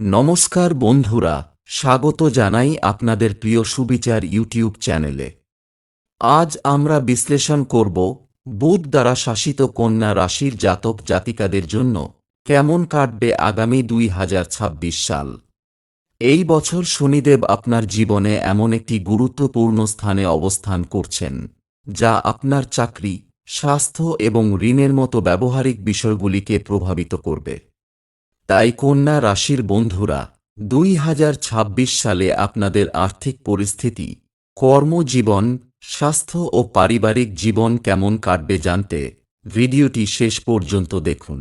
নমস্কার বন্ধুরা, স্বাগত জানাই আপনাদের প্রিয় সুবিচার ইউটিউব চ্যানেলে। আজ আমরা বিশ্লেষণ করব বুধ দ্বারা শাসিত কন্যা রাশির জাতক জাতিকাদের জন্য কেমন কাটবে আগামী দুই হাজার ছাব্বিশ সাল। এই বছর শনিদেব আপনার জীবনে এমন একটি গুরুত্বপূর্ণ স্থানে অবস্থান করছেন, যা আপনার চাকরি, স্বাস্থ্য এবং ঋণের মতো ব্যবহারিক বিষয়গুলিকে প্রভাবিত করবে। তাই কন্যা রাশির বন্ধুরা, দুই হাজার ছাব্বিশ সালে আপনাদের আর্থিক পরিস্থিতি, কর্মজীবন, স্বাস্থ্য ও পারিবারিক জীবন কেমন কাটবে জানতে ভিডিওটি শেষ পর্যন্ত দেখুন।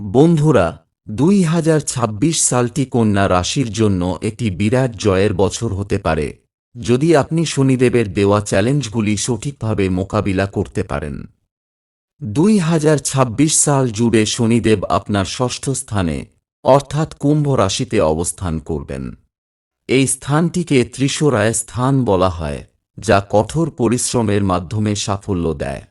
বন্ধুরা, দুই হাজার ছাব্বিশ সালটি কন্যা রাশির জন্য একটি বিরাট জয়ের বছর হতে পারে। যদি আপনি শনিদেবের দেওয়া চ্যালেঞ্জগুলি সঠিকভাবে মোকাবিলা করতে পারেন। দুই হাজার ছাব্বিশ সাল জুড়ে শনিদেব আপনার ষষ্ঠ স্থানে, অর্থাৎ কুম্ভ রাশিতে অবস্থান করবেন। এই স্থানটিকে ত্রিশরায় স্থান বলা হয়, যা কঠোর পরিশ্রমের মাধ্যমে সাফল্য দেয়।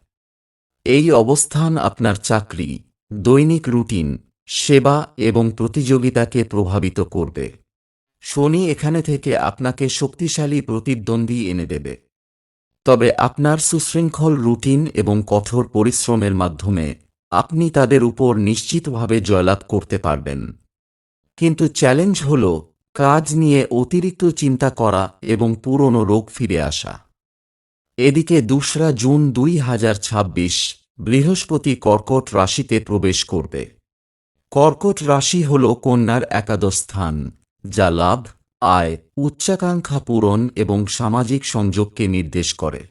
এই অবস্থান আপনার চাকরি, দৈনিক রুটিন, সেবা এবং প্রতিযোগিতাকে প্রভাবিত করবে। শনি এখানে থেকে আপনাকে শক্তিশালী প্রতিদ্বন্দ্বী এনে দেবে। তবে আপনার সুশৃঙ্খল রুটিন এবং কঠোর পরিশ্রমের মাধ্যমে আপনি তাদের উপর নিশ্চিতভাবে জয়লাভ করতে পারবেন। কিন্তু চ্যালেঞ্জ হল কাজ নিয়ে অতিরিক্ত চিন্তা করা এবং পুরনো রোগ ফিরে আসা। এদিকে দোসরা জুন দুই হাজার ছাব্বিশ বৃহস্পতি কর্কট রাশিতে প্রবেশ করবে। কর্কট রাশি হল কন্যার একাদশ স্থান, যা লাভ আয়, উচ্চাকাঙ্ক্ষা পূরণ এবং সামাজিক সংযোগকে নির্দেশ করে।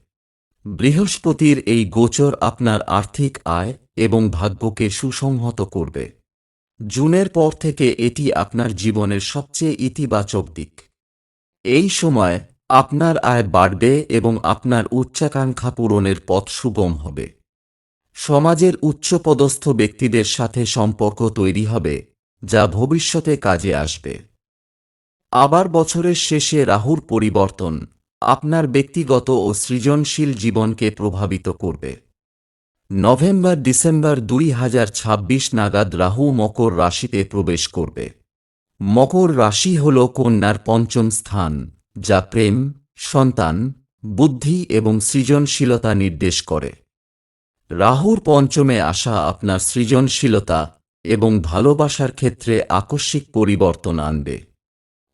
বৃহস্পতির এই গোচর আপনার আর্থিক আয় এবং ভাগ্যকে সুসংহত করবে। জুনের পর থেকে এটি আপনার জীবনের সবচেয়ে ইতিবাচক দিক। এই সময় আপনার আয় বাড়বে এবং আপনার উচ্চাকাঙ্ক্ষা পূরণের পথ সুগম হবে। সমাজের উচ্চপদস্থ ব্যক্তিদের সাথে সম্পর্ক তৈরি হবে, যা ভবিষ্যতে কাজে আসবে। আবার বছরের শেষে রাহুর পরিবর্তন আপনার ব্যক্তিগত ও সৃজনশীল জীবনকে প্রভাবিত করবে। নভেম্বর ডিসেম্বর দুই হাজার ছাব্বিশ নাগাদ রাহু মকর রাশিতে প্রবেশ করবে। মকর রাশি হল কন্যার পঞ্চম স্থান, যা প্রেম, সন্তান, বুদ্ধি এবং সৃজনশীলতা নির্দেশ করে। রাহুর পঞ্চমে আসা আপনার সৃজনশীলতা এবং ভালোবাসার ক্ষেত্রে আকস্মিক পরিবর্তন আনবে।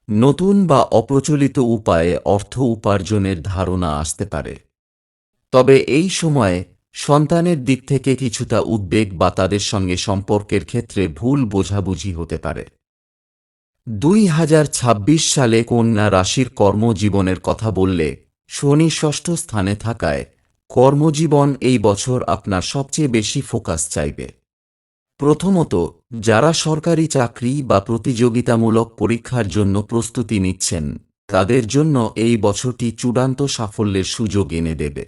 নতুন বা অপ্রচলিত উপায়ে অর্থ উপার্জনের ধারণা আসতে পারে। তবে এই সময়ে সন্তানের দিক থেকে কিছুটা উদ্বেগ বা তাদের সঙ্গে সম্পর্কের ক্ষেত্রে ভুল বোঝাবুঝি হতে পারে। দুই হাজার ছাব্বিশ সালে কন্যা রাশির কর্মজীবনের কথা বললে শনি ষষ্ঠ স্থানে থাকায় কর্মজীবন এই বছর আপনার সবচেয়ে বেশি ফোকাস চাইবে। প্রথমত, যারা সরকারি চাকরি বা প্রতিযোগিতামূলক পরীক্ষার জন্য প্রস্তুতি নিচ্ছেন, তাদের জন্য এই বছরটি চূড়ান্ত সাফল্যের সুযোগ এনে দেবে।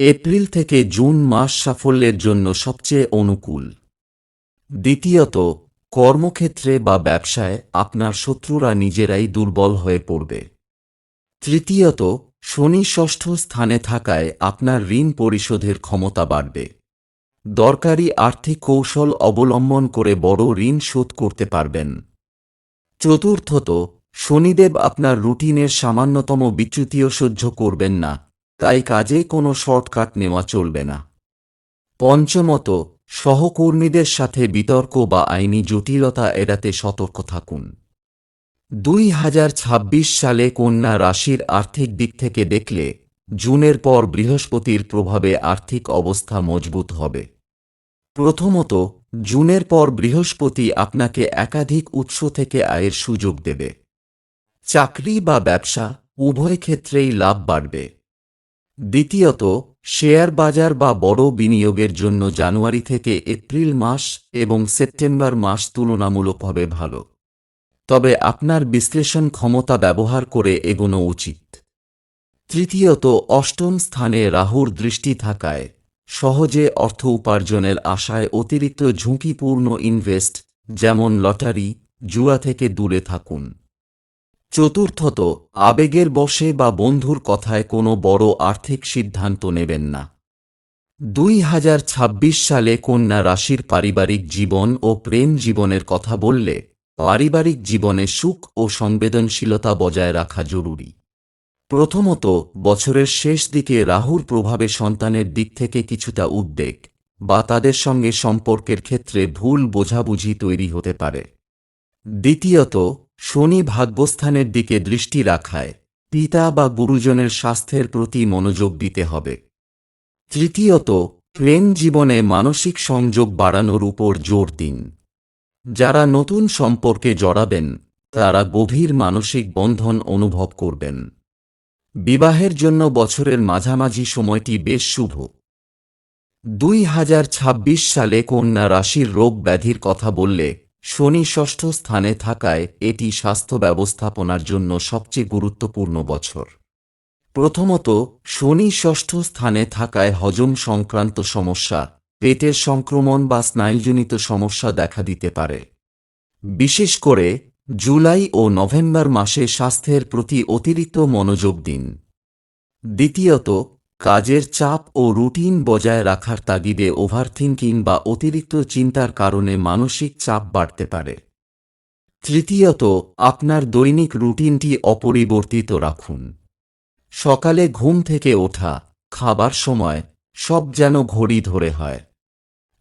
এপ্রিল থেকে জুন মাস সাফল্যের জন্য সবচেয়ে অনুকূল। দ্বিতীয়ত, কর্মক্ষেত্রে বা ব্যবসায় আপনার শত্রুরা নিজেরাই দুর্বল হয়ে পড়বে। তৃতীয়ত, শনি ষষ্ঠ স্থানে থাকায় আপনার ঋণ পরিশোধের ক্ষমতা বাড়বে। দরকারি আর্থিক কৌশল অবলম্বন করে বড় ঋণ শোধ করতে পারবেন। চতুর্থত, শনিদেব আপনার রুটিনের সামান্যতম বিচ্যুতিও সহ্য করবেন না, তাই কাজে কোনো শর্টকাট নেওয়া চলবে না। পঞ্চমত, সহকর্মীদের সাথে বিতর্ক বা আইনি জটিলতা এড়াতে সতর্ক থাকুন। দুই হাজার ছাব্বিশ সালে কন্যা রাশির আর্থিক দিক থেকে দেখলে, জুনের পর বৃহস্পতির প্রভাবে আর্থিক অবস্থা মজবুত হবে। প্রথমত, জুনের পর বৃহস্পতি আপনাকে একাধিক উৎস থেকে আয়ের সুযোগ দেবে। চাকরি বা ব্যবসা উভয় ক্ষেত্রেই লাভ বাড়বে। দ্বিতীয়ত, শেয়ার বাজার বা বড় বিনিয়োগের জন্য জানুয়ারি থেকে এপ্রিল মাস এবং সেপ্টেম্বর মাস তুলনামূলকভাবে ভালো। তবে আপনার বিশ্লেষণ ক্ষমতা ব্যবহার করে এগোনো উচিত। তৃতীয়ত, অষ্টম স্থানে রাহুর দৃষ্টি থাকায় সহজে অর্থ উপার্জনের আশায় অতিরিক্ত ঝুঁকিপূর্ণ ইনভেস্ট, যেমন লটারি, জুয়া থেকে দূরে থাকুন। চতুর্থত, আবেগের বশে বা বন্ধুর কথায় কোনো বড় আর্থিক সিদ্ধান্ত নেবেন না। দুই হাজার ছাব্বিশ সালে কন্যা রাশির পারিবারিক জীবন ও প্রেম জীবনের কথা বললে পারিবারিক জীবনে সুখ ও সংবেদনশীলতা বজায় রাখা জরুরি। প্রথমত, বছরের শেষ দিকে রাহুর প্রভাবে সন্তানের দিক থেকে কিছুটা উদ্বেগ, বা তাদের সঙ্গে সম্পর্কের ক্ষেত্রে ভুল বোঝাবুঝি তৈরি হতে পারে। দ্বিতীয়ত, শনি ভাগ্যস্থানের দিকে দৃষ্টি রাখায়, পিতা বা গুরুজনের স্বাস্থ্যের প্রতি মনোযোগ দিতে হবে। তৃতীয়ত, প্রেম জীবনে মানসিক সংযোগ বাড়ানোর উপর জোর দিন। যারা নতুন সম্পর্কে জড়াবেন, তারা গভীর মানসিক বন্ধন অনুভব করবেন। বিবাহের জন্য বছরের মাঝামাঝি সময়টি বেশ শুভ। দুই হাজার ছাব্বিশ সালে কন্যা রাশির রোগ ব্যাধির কথা বললে শনি ষষ্ঠ স্থানে থাকায় এটি স্বাস্থ্য ব্যবস্থাপনার জন্য সবচেয়ে গুরুত্বপূর্ণ বছর। প্রথমত, শনি ষষ্ঠ স্থানে থাকায় হজম সংক্রান্ত সমস্যা, পেটের সংক্রমণ বা স্নায়ুজনিত সমস্যা দেখা দিতে পারে। বিশেষ করে জুলাই ও নভেম্বর মাসে স্বাস্থ্যের প্রতি অতিরিক্ত মনোযোগ দিন। দ্বিতীয়ত, কাজের চাপ ও রুটিন বজায় রাখার তাগিদে ওভারথিঙ্কিং বা অতিরিক্ত চিন্তার কারণে মানসিক চাপ বাড়তে পারে। তৃতীয়ত, আপনার দৈনিক রুটিনটি অপরিবর্তিত রাখুন। সকালে ঘুম থেকে ওঠা, খাবার সময়, সব যেন ঘড়ি ধরে হয়।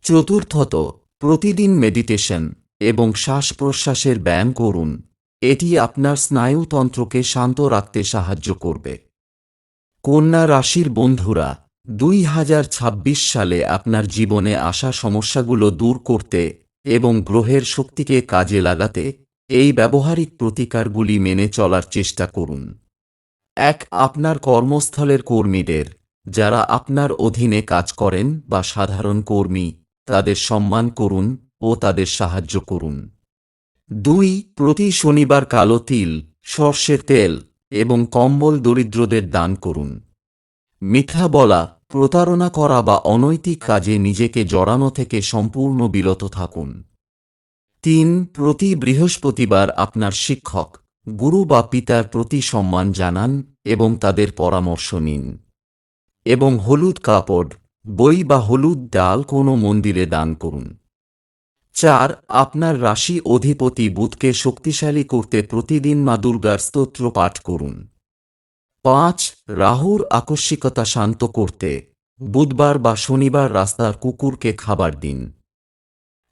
চতুর্থত, প্রতিদিন মেডিটেশন এবং শ্বাস প্রশ্বাসের ব্যায়াম করুন। এটি আপনার স্নায়ুতন্ত্রকে শান্ত রাখতে সাহায্য করবে। কন্যা রাশির বন্ধুরা, দুই হাজার ছাব্বিশ সালে আপনার জীবনে আসা সমস্যাগুলো দূর করতে এবং গ্রহের শক্তিকে কাজে লাগাতে এই ব্যবহারিক প্রতিকারগুলি মেনে চলার চেষ্টা করুন। এক, আপনার কর্মস্থলের কর্মীদের, যারা আপনার অধীনে কাজ করেন বা সাধারণ কর্মী, তাদের সম্মান করুন ও তাদের সাহায্য করুন। দুই, প্রতি শনিবার কালো তিল, সর্ষের তেল এবং কম্বল দরিদ্রদের দান করুন। মিথ্যা বলা, প্রতারণা করা বা অনৈতিক কাজে নিজেকে জড়ানো থেকে সম্পূর্ণ বিরত থাকুন। তিন, প্রতি বৃহস্পতিবার আপনার শিক্ষক, গুরু বা পিতার প্রতি সম্মান জানান এবং তাদের পরামর্শ নিন। এবং হলুদ কাপড়, বই বা হলুদ ডাল কোনো মন্দিরে দান করুন। চার, আপনার রাশি অধিপতি বুধকে শক্তিশালী করতে প্রতিদিন মা দুর্গার স্তোত্র পাঠ করুন। পাঁচ, রাহুর আকস্মিকতা শান্ত করতে বুধবার বা শনিবার রাস্তার কুকুরকে খাবার দিন।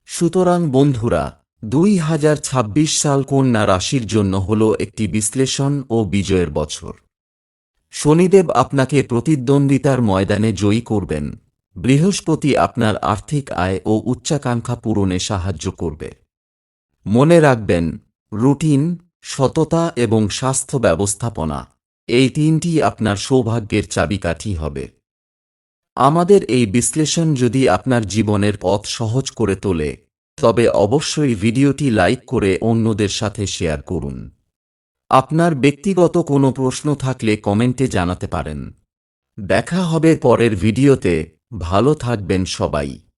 সুতরাং বন্ধুরা, দুই হাজার ছাব্বিশ সাল কন্যা রাশির জন্য হল একটি বিশ্লেষণ ও বিজয়ের বছর। শনিদেব আপনাকে প্রতিদ্বন্দ্বিতার ময়দানে জয়ী করবেন। বৃহস্পতি আপনার আর্থিক আয় ও উচ্চাকাঙ্ক্ষা পূরণে সাহায্য করবে। মনে রাখবেন, রুটিন, সততা এবং স্বাস্থ্য ব্যবস্থাপনা, এই তিনটি আপনার সৌভাগ্যের চাবিকাঠি হবে। আমাদের এই বিশ্লেষণ যদি আপনার জীবনের পথ সহজ করে তোলে, তবে অবশ্যই ভিডিওটি লাইক করে অন্যদের সাথে শেয়ার করুন। আপনার ব্যক্তিগত কোনো প্রশ্ন থাকলে কমেন্টে জানাতে পারেন। দেখা হবে পরের ভিডিওতে। ভালো থাকবেন সবাই।